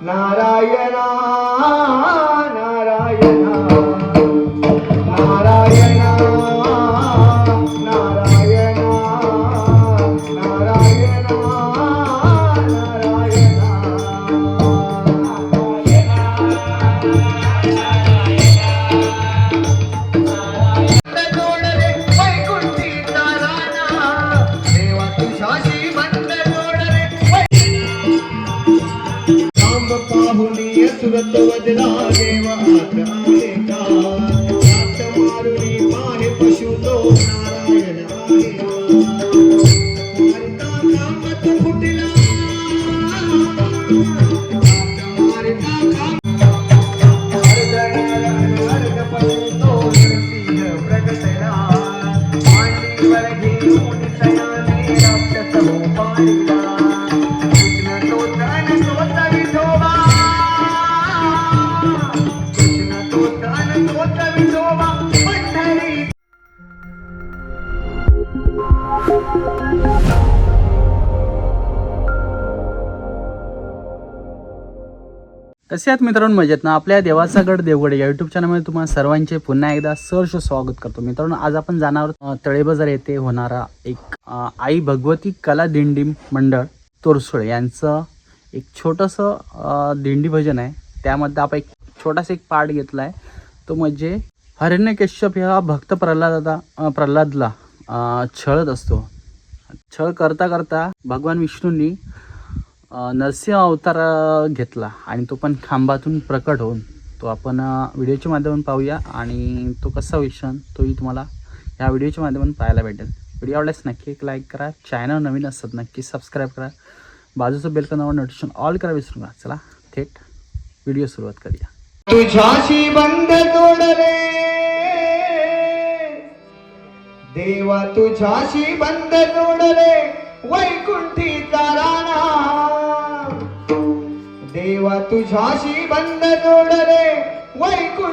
Narayana. Surat वदला देवा आले का? मारुनी पशु तो नारायण आहे कसे आहेत मित्रांनो? मजेत ना? आपल्या देवाचा गड देवगड या युट्यूब चॅनलमध्ये तुम्हाला सर्वांचे पुन्हा एकदा सहर्ष स्वागत करतो. मित्रांनो आज आपण जाणार तळेबाजार येथे होणारा एक आई भगवती कला दिंडी मंडळ तोरसुळे यांचं एक छोटंसं दिंडी भजन आहे. त्यामध्ये आपण एक छोटासा एक पार्ट घेतला आहे तो म्हणजे हरण्यकश्यप ह्या भक्त प्रल्हादा प्रल्हादला छळत असतो. छळ करता करता भगवान विष्णूंनी नरसिंह अवतार घेतला आणि तो पण खांबातून प्रकट होऊन तो आपण व्हिडिओच्या माध्यमातून पाहूया आणि तो कसा विषण तोही तुम्हाला ह्या व्हिडिओच्या माध्यमातून पाहायला भेटेल. व्हिडिओ आवडल्यास नक्की एक लाईक करा चॅनल नवीन असतात नक्की सबस्क्राईब करा. बाजूचं बेल कनावर नोटिफिकेशन ऑल करा विसरू नका. चला थेट व्हिडिओ सुरुवात करूया. तुझ्याशी बंद तोडले. देवा तुझ्याशी बंद तोडले. वैकुंठी काराना देवा तुझ्याशी बंद जोडले. वैकुंठ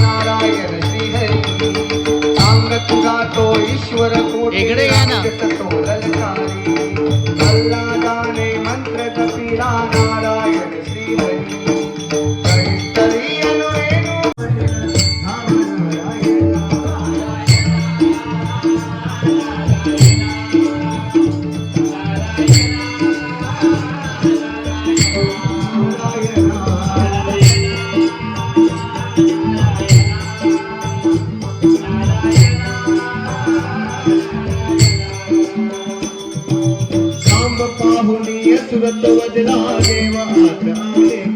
नारायण श्री हरी सांगत जातो ईश्वर कोटी ಯಸ್ವಂತ ವದರಾದೇವ ಆಧಾರೇವ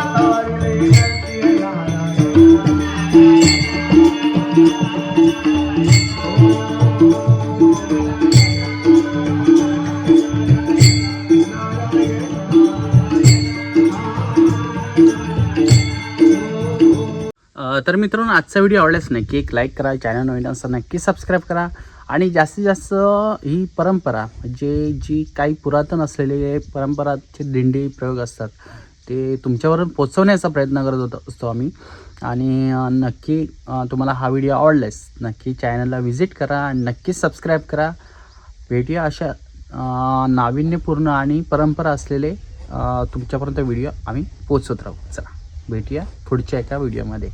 तर मित्रांनो आजचा व्हिडिओ आवडल्यास नक्की एक लाईक करा चॅनल नवीन असं नक्की सबस्क्राईब करा. आणि जास्तीत जास्त ही परंपरा म्हणजे जी काही पुरातन असलेले परंपराचे दिंडी प्रयोग असतात ते तुमच्यावर पोचवण्याचा प्रयत्न करत होतो असतो आम्ही. आणि नक्की तुम्हाला हा व्हिडिओ आवडल्यास नक्की चॅनलला व्हिजिट करा आणि नक्की सबस्क्राईब करा. भेटूया अशा नाविन्यपूर्ण आणि परंपरा असलेले तुमच्यापर्यंत व्हिडिओ आम्ही पोचवत राहू. चला भेटूया पुढच्या एका व्हिडिओमध्ये.